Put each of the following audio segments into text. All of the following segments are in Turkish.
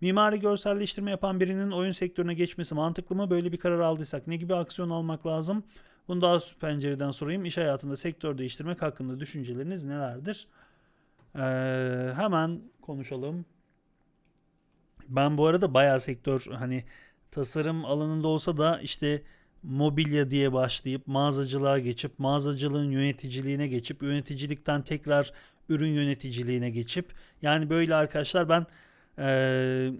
Mimari görselleştirme yapan birinin oyun sektörüne geçmesi mantıklı mı? Böyle bir karar aldıysak ne gibi aksiyon almak lazım? Bunu daha pencereden sorayım. İş hayatında sektör değiştirmek hakkında düşünceleriniz nelerdir? Ee, hemen konuşalım. Ben bu arada bayağı sektör hani tasarım alanında olsa da işte mobilya diye başlayıp mağazacılığa geçip mağazacılığın yöneticiliğine geçip yöneticilikten tekrar ürün yöneticiliğine geçip yani böyle arkadaşlar ben eee,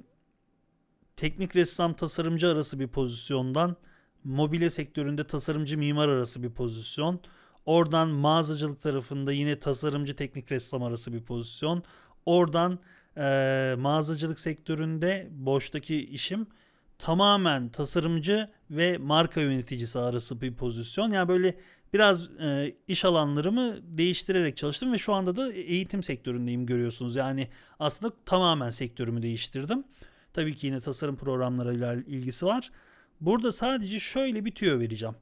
teknik ressam tasarımcı arası bir pozisyondan mobilya sektöründe tasarımcı mimar arası bir pozisyon oradan mağazacılık tarafında yine tasarımcı teknik ressam arası bir pozisyon oradan eee, mağazacılık sektöründe boştaki işim tamamen tasarımcı ve marka yöneticisi arası bir pozisyon. Yani böyle biraz e, iş alanlarımı değiştirerek çalıştım ve şu anda da eğitim sektöründeyim görüyorsunuz. Yani aslında tamamen sektörümü değiştirdim. Tabii ki yine tasarım programlarıyla ilgisi var. Burada sadece şöyle bir tüyo vereceğim.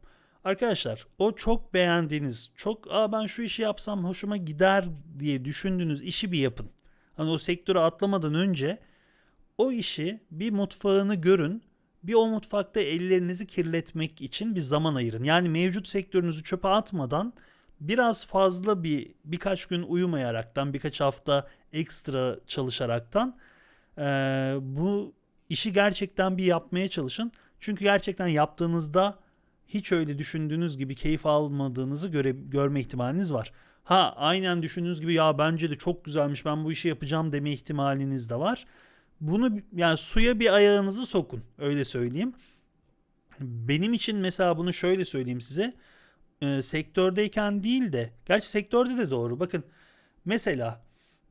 Arkadaşlar o çok beğendiğiniz, çok Aa, ben şu işi yapsam hoşuma gider diye düşündüğünüz işi bir yapın. Hani o sektöre atlamadan önce o işi bir mutfağını görün. Bir o mutfakta ellerinizi kirletmek için bir zaman ayırın. Yani mevcut sektörünüzü çöpe atmadan biraz fazla bir birkaç gün uyumayaraktan birkaç hafta ekstra çalışaraktan eee, bu işi gerçekten bir yapmaya çalışın. Çünkü gerçekten yaptığınızda hiç öyle düşündüğünüz gibi keyif almadığınızı göre, görme ihtimaliniz var. Ha aynen düşündüğünüz gibi ya bence de çok güzelmiş ben bu işi yapacağım deme ihtimaliniz de var. Bunu yani suya bir ayağınızı sokun öyle söyleyeyim. Benim için mesela bunu şöyle söyleyeyim size. Ee, sektördeyken değil de gerçi sektörde de doğru. Bakın mesela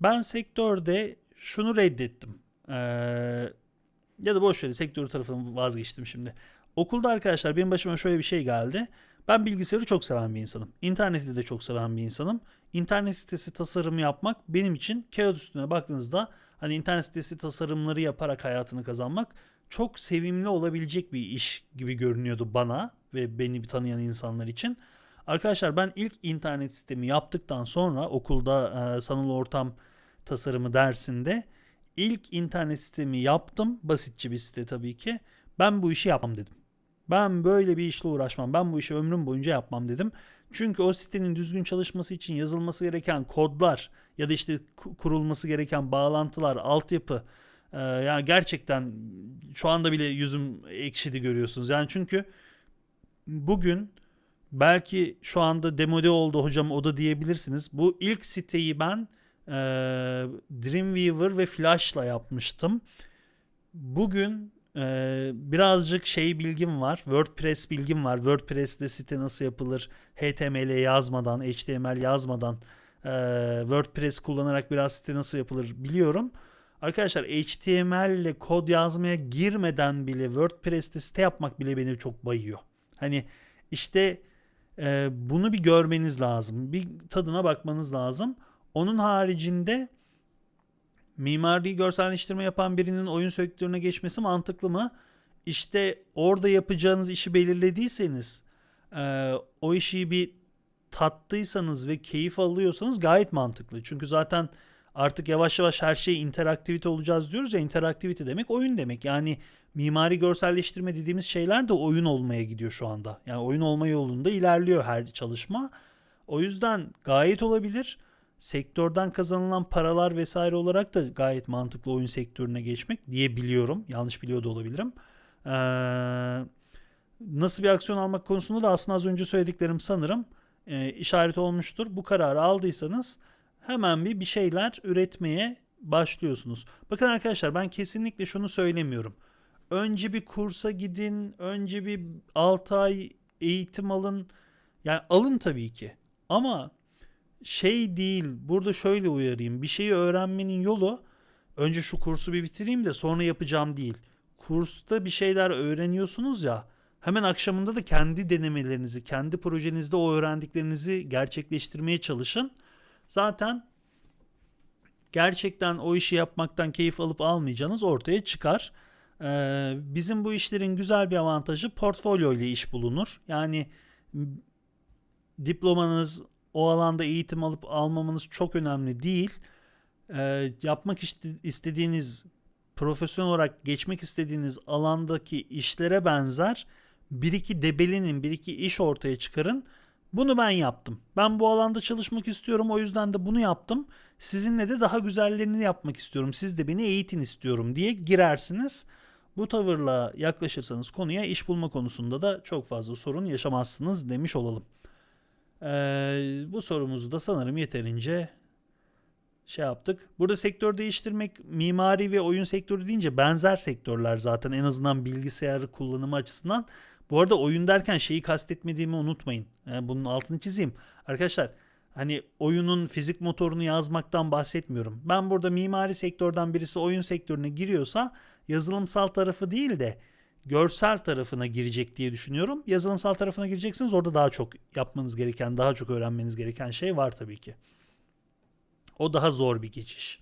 ben sektörde şunu reddettim. Ee, ya da boş ver sektör tarafını vazgeçtim şimdi. Okulda arkadaşlar benim başıma şöyle bir şey geldi. Ben bilgisayarı çok seven bir insanım. İnterneti de çok seven bir insanım. İnternet sitesi tasarımı yapmak benim için kağıt üstüne baktığınızda hani internet sitesi tasarımları yaparak hayatını kazanmak çok sevimli olabilecek bir iş gibi görünüyordu bana ve beni tanıyan insanlar için. Arkadaşlar ben ilk internet sistemi yaptıktan sonra okulda e, sanal ortam tasarımı dersinde ilk internet sistemi yaptım. Basitçe bir site tabii ki. Ben bu işi yapmam dedim. Ben böyle bir işle uğraşmam. Ben bu işi ömrüm boyunca yapmam dedim. Çünkü o sitenin düzgün çalışması için yazılması gereken kodlar ya da işte ku- kurulması gereken bağlantılar, altyapı e, yani gerçekten şu anda bile yüzüm ekşidi görüyorsunuz. Yani çünkü bugün belki şu anda demode oldu hocam o da diyebilirsiniz. Bu ilk siteyi ben e, Dreamweaver ve Flash'la yapmıştım. Bugün e, birazcık şey bilgim var. WordPress bilgim var. WordPress'te site nasıl yapılır? HTML yazmadan, HTML yazmadan e, WordPress kullanarak biraz site nasıl yapılır biliyorum. Arkadaşlar HTML ile kod yazmaya girmeden bile WordPress'te site yapmak bile beni çok bayıyor. Hani işte e, bunu bir görmeniz lazım. Bir tadına bakmanız lazım. Onun haricinde mimari görselleştirme yapan birinin oyun sektörüne geçmesi mantıklı mı? İşte orada yapacağınız işi belirlediyseniz, e, o işi bir tattıysanız ve keyif alıyorsanız gayet mantıklı. Çünkü zaten artık yavaş yavaş her şey interaktivite olacağız diyoruz ya interaktivite demek oyun demek. Yani mimari görselleştirme dediğimiz şeyler de oyun olmaya gidiyor şu anda. Yani oyun olma yolunda ilerliyor her çalışma. O yüzden gayet olabilir. Sektörden kazanılan paralar vesaire olarak da gayet mantıklı oyun sektörüne geçmek diyebiliyorum. Yanlış biliyor da olabilirim. Ee, nasıl bir aksiyon almak konusunda da aslında az önce söylediklerim sanırım e, işaret olmuştur. Bu kararı aldıysanız hemen bir bir şeyler üretmeye başlıyorsunuz. Bakın arkadaşlar ben kesinlikle şunu söylemiyorum. Önce bir kursa gidin, önce bir 6 ay eğitim alın. Yani alın tabii ki. Ama şey değil. Burada şöyle uyarayım. Bir şeyi öğrenmenin yolu önce şu kursu bir bitireyim de sonra yapacağım değil. Kursta bir şeyler öğreniyorsunuz ya. Hemen akşamında da kendi denemelerinizi, kendi projenizde o öğrendiklerinizi gerçekleştirmeye çalışın. Zaten gerçekten o işi yapmaktan keyif alıp almayacağınız ortaya çıkar. Ee, bizim bu işlerin güzel bir avantajı portfolyo ile iş bulunur. Yani diplomanız o alanda eğitim alıp almamanız çok önemli değil. Ee, yapmak istediğiniz profesyonel olarak geçmek istediğiniz alandaki işlere benzer bir iki debelinin bir iki iş ortaya çıkarın. Bunu ben yaptım. Ben bu alanda çalışmak istiyorum. O yüzden de bunu yaptım. Sizinle de daha güzellerini yapmak istiyorum. Siz de beni eğitin istiyorum diye girersiniz. Bu tavırla yaklaşırsanız konuya iş bulma konusunda da çok fazla sorun yaşamazsınız demiş olalım. Ee, bu sorumuzu da sanırım yeterince şey yaptık. Burada sektör değiştirmek mimari ve oyun sektörü deyince benzer sektörler zaten en azından bilgisayarı kullanımı açısından. Bu arada oyun derken şeyi kastetmediğimi unutmayın. Yani bunun altını çizeyim. Arkadaşlar hani oyunun fizik motorunu yazmaktan bahsetmiyorum. Ben burada mimari sektörden birisi oyun sektörüne giriyorsa yazılımsal tarafı değil de görsel tarafına girecek diye düşünüyorum. Yazılımsal tarafına gireceksiniz orada daha çok yapmanız gereken, daha çok öğrenmeniz gereken şey var tabii ki. O daha zor bir geçiş.